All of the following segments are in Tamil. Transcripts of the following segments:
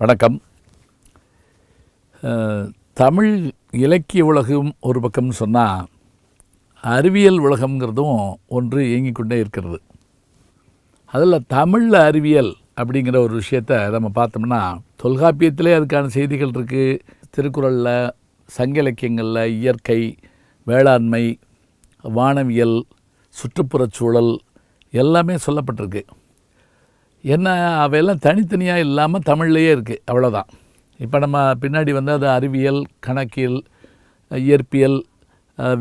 வணக்கம். தமிழ் இலக்கிய உலகம் ஒரு பக்கம்னு சொன்னால் அறிவியல் உலகம்ங்கிறதும் ஒன்று இயங்கிக் கொண்டே இருக்கிறது. அதில் தமிழ் அறிவியல் அப்படிங்கிற ஒரு விஷயத்தை நம்ம பார்த்தோம்னா தொல்காப்பியத்திலே அதுக்கான செய்திகள் இருக்குது திருக்குறளில் சங்க இலக்கியங்களில் இயற்கை வேளாண்மை வானவியல் சுற்றுப்புறச்சூழல் எல்லாமே சொல்லப்பட்டிருக்கு. என்ன அவையெல்லாம் தனித்தனியாக இல்லாமல் தமிழ்லேயே இருக்குது அவ்வளோதான் இப்போ நம்ம பின்னாடி வந்து அது அறிவியல் கணக்கியல் இயற்பியல்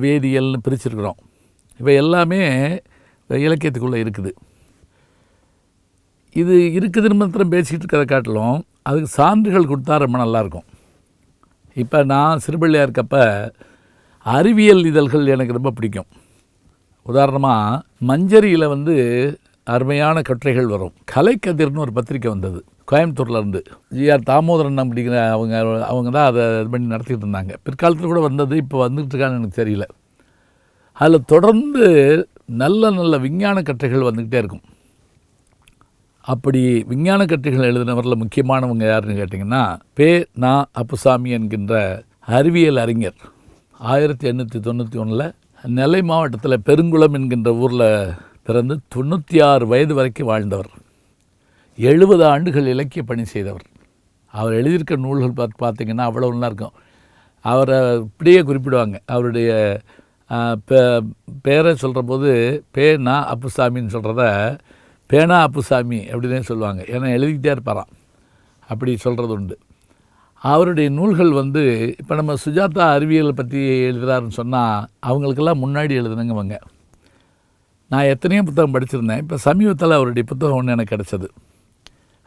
வேதியியல்னு பிரிச்சிருக்கிறோம். இவை எல்லாமே இலக்கியத்துக்குள்ளே இருக்குது. இது இருக்குதுன்னு மாத்திரம் பேசிக்கிட்டு இருக்கிறத காட்டிலும் அதுக்கு சான்றுகள் கொடுத்தா ரொம்ப நல்லாயிருக்கும். இப்போ நான் சிறுபிள்ளையாக இருக்கப்ப அறிவியல் இதழ்கள் எனக்கு ரொம்ப பிடிக்கும். உதாரணமாக மஞ்சரியில் வந்து அருமையான கட்டுரைகள் வரும். கலைக்கதிர்னு ஒரு பத்திரிக்கை வந்தது. கோயம்புத்தூர்லேருந்து. ஜிஆர் தாமோதரன் அப்படிங்கிற அவங்க அவங்க தான் அதை இது பண்ணி நடத்திக்கிட்டு இருந்தாங்க. பிற்காலத்தில் கூட வந்தது இப்போ வந்துட்டு இருக்கான்னு எனக்கு தெரியல. அதில் தொடர்ந்து நல்ல நல்ல விஞ்ஞான கட்டுரைகள் வந்துக்கிட்டே இருக்கும். அப்படி விஞ்ஞான கட்டுரைகள் எழுதினவரில் முக்கியமானவங்க யாருன்னு கேட்டிங்கன்னா பே நா அப்புசாமி என்கின்ற அறிவியல் அறிஞர். ஆயிரத்தி எண்ணூற்றி தொண்ணூற்றி ஒன்றில் நெல்லை மாவட்டத்தில் பெருங்குளம் என்கின்ற ஊரில் பிறந்து தொண்ணூற்றி ஆறு வயது வரைக்கும் வாழ்ந்தவர். எழுபது ஆண்டுகள் இலக்கிய பணி செய்தவர். அவர் எழுதியிருக்க நூல்கள் பார்த்து பார்த்திங்கன்னா அவ்வளோ நல்லா இருக்கும் அவரை இப்படியே குறிப்பிடுவாங்க. அவருடைய பேரை சொல்கிற போது பே நா அப்புசாமின்னு சொல்கிறத பேனா அப்புசாமி அப்படின்னே சொல்லுவாங்க. ஏன்னா எழுதிக்கிட்டே இருப்பாராம். அப்படி சொல்கிறது உண்டு. அவருடைய நூல்கள் வந்து இப்போ நம்ம சுஜாதா அறிவியலை பற்றி எழுதுகிறாருன்னு சொன்னால் அவங்களுக்கெல்லாம் முன்னாடி எழுதுனங்கவங்க நான் எத்தனையோ புத்தகம் படிச்சிருந்தேன். இப்போ சமீபத்தில் அவருடைய புத்தகம் ஒன்று எனக்கு கிடச்சது.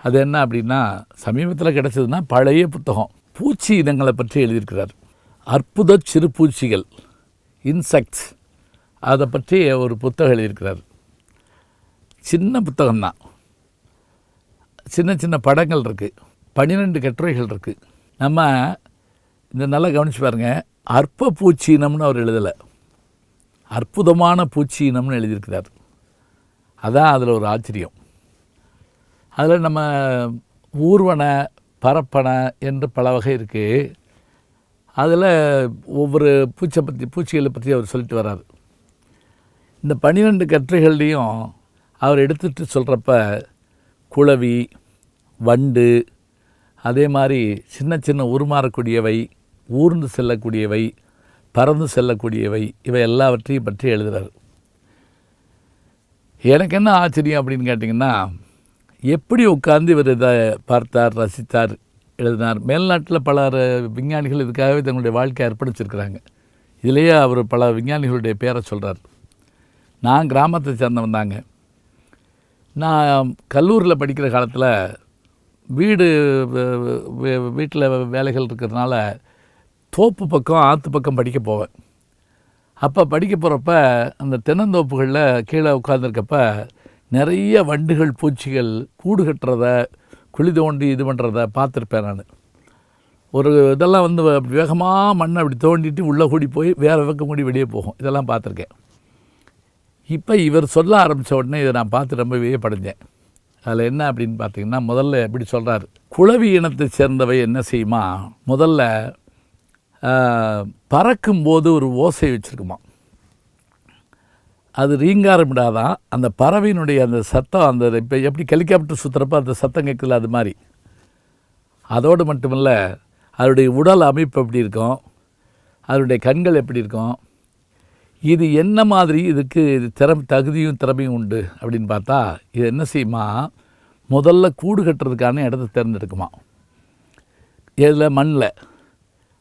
அது என்ன அப்படின்னா சமீபத்தில் கிடச்சதுன்னா பழைய புத்தகம். பூச்சி இனங்களை பற்றி எழுதியிருக்கிறார். அற்புத சிறு பூச்சிகள் இன்செக்ட்ஸ் அதை பற்றி ஒரு புத்தகம் எழுதியிருக்கிறார். சின்ன புத்தகம்தான் சின்ன சின்ன படங்கள் இருக்குது பன்னிரெண்டு கட்டுரைகள் இருக்குது நம்ம இந்த நல்லா கவனிச்சு பாருங்க. அற்ப பூச்சினம்னு அவர் எழுதலை. அற்புதமான பூச்சீனம்னு எழுதியிருக்கிறார். அதான் அதில் ஒரு ஆச்சரியம். அதில் நம்ம ஊர்வன பரப்பனை என்று பல வகை இருக்குது அதில் ஒவ்வொரு பூச்சை பற்றி பூச்சிகளை பற்றி அவர் சொல்லிட்டு வர்றார். இந்த பன்னிரெண்டு கட்டுரைகள்லேயும் அவர் எடுத்துட்டு சொல்கிறப்ப குளவி வண்டு அதே மாதிரி சின்ன சின்ன உருமாறக்கூடியவை ஊர்ந்து செல்லக்கூடியவை பறந்து செல்லக்கூடியவை இவை எல்லாவற்றையும் பற்றி எழுதுகிறார் எனக்கு என்ன ஆச்சரியம் அப்படின்னு கேட்டிங்கன்னா எப்படி உட்கார்ந்து இவர் இதை பார்த்தார் ரசித்தார் எழுதினார். மேல்நாட்டில் பல விஞ்ஞானிகள் இதுக்காகவே தங்களுடைய வாழ்க்கையை அர்ப்பணிச்சிருக்கிறாங்க. இதிலேயே அவர் பல விஞ்ஞானிகளுடைய பேரை சொல்கிறார் நான் கிராமத்தை சேர்ந்தவன் தாங்க. நான் கல்லூரியில் படிக்கிற காலத்தில் வீடு வீட்டில் வேலைகள் இருக்கிறதுனால தோப்பு பக்கம் ஆற்று பக்கம் படிக்க போவேன். அப்போ படிக்க போகிறப்ப அந்த தென்னந்தோப்புகளில் கீழே உட்காந்துருக்கப்ப நிறைய வண்டுகள் பூச்சிகள் கூடு கட்டுறத குழி தோண்டி இது பண்ணுறத பார்த்துருப்பேன் நான். ஒரு இதெல்லாம் வந்து வேகமாக மண்ணை அப்படி தோண்டிட்டு உள்ளே கூடி போய் வேறு பக்கம் கூடி வெளியே போகும். இதெல்லாம் பார்த்துருக்கேன். இப்போ இவர் சொல்ல ஆரம்பித்த உடனே இதை நான் பார்த்து ரொம்ப வியப்படைஞ்சேன். அதில் என்ன அப்படின்னு பார்த்தீங்கன்னா முதல்ல எப்படி சொல்கிறார் குளவி இனத்தை சேர்ந்தவை என்ன செய்யுமா? முதல்ல பறக்கும்போது ஒரு ஓசை வச்சுருக்குமா? அது ரீங்காரமிடாதான் அந்த பறவையினுடைய அந்த சத்தம் அந்த இப்போ எப்படி ஹெலிகாப்டர் சுற்றுறப்ப அந்த சத்தம் கேட்கல அது மாதிரி. அதோடு மட்டுமல்ல அதனுடைய உடல் அமைப்பு எப்படி இருக்கும்? அதனுடைய கண்கள் எப்படி இருக்கும்? இது என்ன மாதிரி இதுக்கு இது திறம் தகுதியும் திறமையும் உண்டு அப்படின்னு பார்த்தா இது என்ன செய்யுமா? முதல்ல கூடு கட்டுறதுக்கான இடத்த தேர்ந்தெடுக்குமா? இதில் மண்ணில்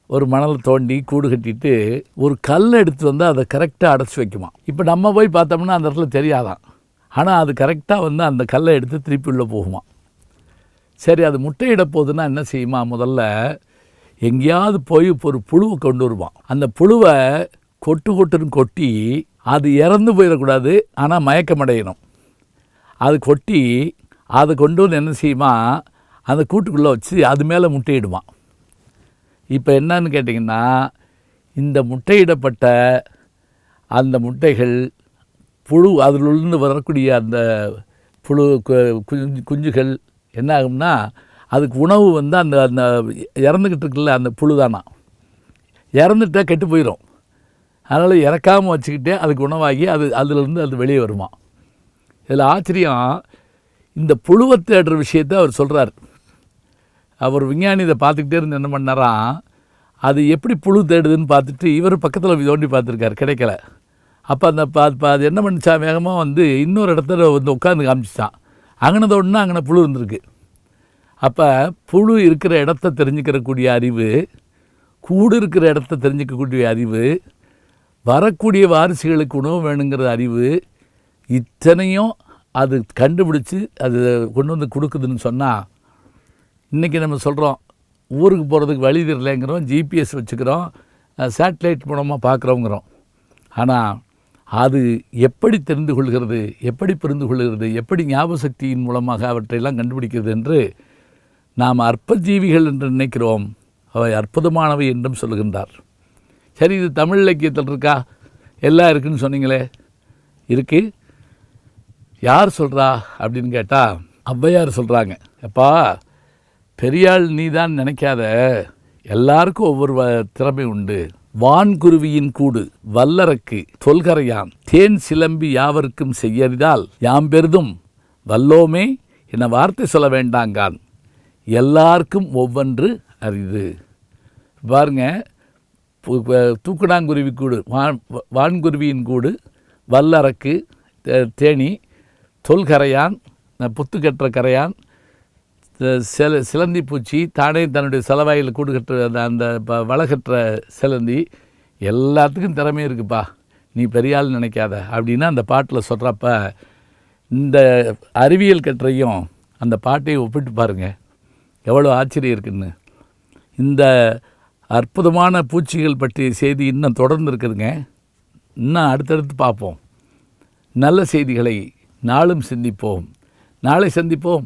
ஒரு மணலை தோண்டி கூடு கட்டிட்டு ஒரு கல் எடுத்து வந்து அதை கரெக்டாக அடைச்சி வைக்குமா. இப்போ நம்ம போய் பார்த்தோம்னா அந்த இடத்துல தெரியாதான். ஆனால் அது கரெக்டாக வந்து அந்த கல்லை எடுத்து திருப்பி உள்ளே போகுமா. சரி அது முட்டையிட போகுதுன்னா என்ன செய்யுமா? முதல்ல எங்கேயாவது போய் இப்போ ஒரு புழுவை கொண்டு வருவான். அந்த புழுவை கொட்டு கொட்டுன்னு கொட்டி அது இறந்து போயிடக்கூடாது ஆனால் மயக்கமடையணும். அது கொட்டி அதை கொண்டு வந்து என்ன செய்யுமா? அந்த கூட்டுக்குள்ளே வச்சு அது மேலே முட்டையிடுவான். இப்போ என்னன்னு கேட்டிங்கன்னா இந்த முட்டையிடப்பட்ட அந்த முட்டைகள் புழு அதிலிருந்து வரக்கூடிய அந்த புழு குஞ்சு குஞ்சுகள் என்ன ஆகும்னா அதுக்கு உணவு வந்து அந்த அந்த இறந்துக்கிட்டு இருக்குல்ல அந்த புழு தானா இறந்துட்டா கெட்டு போயிடும் அதனால் இறக்காமல் வச்சுக்கிட்டே அதுக்கு உணவாகி அது அதிலிருந்து அது வெளியே வருமா? இதில் ஆச்சரியம் இந்த புழுவை தேடுற விஷயத்தை அவர் சொல்கிறார் அவர் விஞ்ஞானி இதை பார்த்துக்கிட்டே இருந்து என்ன பண்ணாராம் அது எப்படி புழு தேடுதுன்னு பார்த்துட்டு இவர் பக்கத்தில் தோண்டி பார்த்துருக்காரு கிடைக்கல. அப்போ அந்த பா அது என்ன பண்ணிச்சா வேகமாக வந்து இன்னொரு இடத்துல வந்து உட்காந்து காமிச்சிச்சான். அங்கன தோண்டினா அங்கன புழு இருந்திருக்கு. அப்போ புழு இருக்கிற இடத்த தெரிஞ்சுக்கிறக்கூடிய அறிவு கூடு இருக்கிற இடத்த தெரிஞ்சுக்கக்கூடிய அறிவு வரக்கூடிய வாரிசுகளுக்கு உணவு வேணுங்கிற அறிவு இத்தனையும் அது கண்டுபிடிச்சி அது கொண்டு வந்து கொடுக்குதுன்னு சொன்னால் இன்றைக்கி நம்ம சொல்கிறோம் ஊருக்கு போகிறதுக்கு வழி தெரியலைங்கிறோம் ஜிபிஎஸ் வச்சுக்கிறோம் சேட்டலைட் மூலமாக பார்க்குறோங்கிறோம் ஆனால் அது எப்படி தெரிந்து கொள்கிறது எப்படி புரிந்து கொள்கிறது எப்படி ஞாபக சக்தியின் மூலமாக அவற்றையெல்லாம் கண்டுபிடிக்கிறது என்று நாம் அற்பஜீவிகள் என்று நினைக்கிறோம். அவை அற்புதமானவை என்றும் சொல்லுகின்றார். சரி இது தமிழ் இலக்கியத்தில் இருக்கா? எல்லாம் இருக்குன்னு சொன்னீங்களே. இருக்கு. யார் சொல்கிறா அப்படின்னு கேட்டால் ஔவையார் சொல்கிறாங்க எப்பா பெரியாள் நீ தான் நினைக்காத. எல்லாருக்கும் ஒவ்வொரு வ- திறமை உண்டு. வான்குருவியின் கூடு வல்லரக்கு தொல்கரையான் தேன் சிலம்பி யாவருக்கும் செய்யறிதால் யாம் பெரிதும் வல்லோமே என வார்த்தை சொல்ல வேண்டாங்கான். எல்லாருக்கும் ஒவ்வொன்று அரிது. பாருங்க தூக்குடாங்குருவி கூடு வான் வ- வான்குருவியின் கூடு வல்லரக்கு தே- தேனி தொல்கரையான் புத்துக்கற்ற கரையான் சில சிலந்தி பூச்சி தானே தன்னுடைய செலவாயில் கூடு கட்டுற அந்த அந்த ப- வலை கட்டுற சிலந்தி எல்லாத்துக்கும் திறமை இருக்குப்பா. நீ பெரியாள் நினைக்காத. அப்படின்னு அந்த பாட்டில் சொல்கிறப்ப இந்த அறிவியல் கற்றையும் அந்த பாட்டையும் ஒப்பிட்டு பாருங்கள் எவ்வளோ ஆச்சரியம் இருக்குன்னு. இந்த அற்புதமான பூச்சிகள் பற்றிய செய்தி இன்னும் தொடர்ந்து இருக்குதுங்க. இன்னும் அடுத்தடுத்து பார்ப்போம். நல்ல செய்திகளை நாளும் சிந்திப்போம். நாளை சந்திப்போம்.